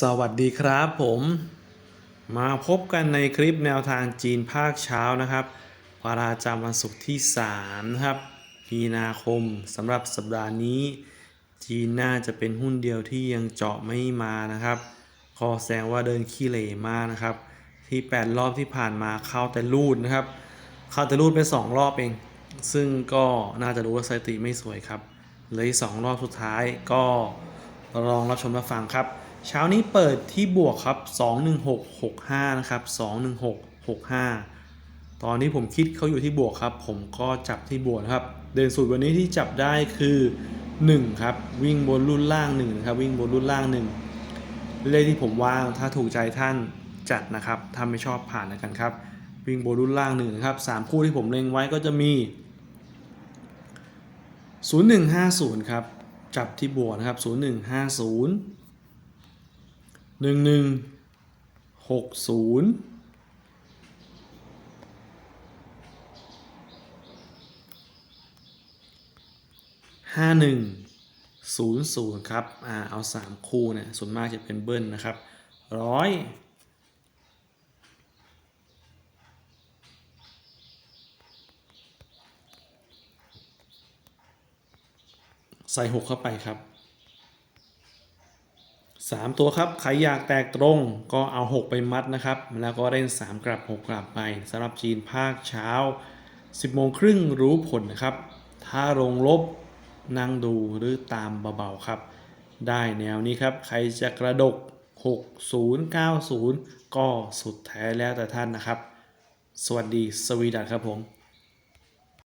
สวัสดีครับผมมาพบกันในคลิปแนวทางจีนภาคเช้านะครับวาราจำวันศุกร์ที่3นะครับมีนาคมสำหรับสัปดาห์นี้ จีนน่าจะเป็นหุ้นเดียวที่ยังเจาะไม่มานะครับขอแสดงว่าเดินขี้เหร่มากนะครับ ที่ 8 รอบที่ผ่านมาเข้าแต่รูดนะครับ เข้าแต่รูดไป 2 รอบเอง ซึ่งก็น่าจะรู้ว่าสถิติไม่สวยครับเลยสองรอบสุดท้ายก็ลองรับชมรับฟังครับ เช้านี้เปิดที่บวกครับ 21665 นะครับ 21665 ตอนนี้ผมคิดเขาอยู่ที่บวกครับ ผมก็จับที่บวกครับ เดินสูตรวันนี้ที่จับได้คือ 1 ครับ วิ่งบนรุ่นล่าง1นะครับ วิ่งบนรุ่นล่าง 1 เลขที่ผมวางถ้าถูกใจท่านจัดนะครับถ้าไม่ชอบผ่านแล้วกันครับ วิ่งบนรุ่นล่าง1นะครับ3คู่ที่ผมเล็งไว้ก็จะมี 0150 ครับ จับที่บวกนะครับ 0150 หนึ่งหนึ่งหกศูนย์ห้าหนึ่งศูนย์ศูนย์ครับ อ่า เอาสามคู่เนี่ยส่วนมากจะเป็นเบิ้ลนะครับร้อยใส่หกเข้าไปครับ 3 ตัวครับใครอยากแตกตรงก็เอา 6 ไปมัดนะครับ แล้วก็เล่น 3 กลับ 6 กลับไปสำหรับจีนภาคเช้า 10โมงครึ่งรู้ผลนะครับ ถ้าลงลบนั่งดูหรือตามเบาๆครับ ได้แนวนี้ครับ ใครจะกระดก 60 90 ก็สุดแท้แล้วแต่ท่านนะครับ สวัสดีสวีดัตครับผม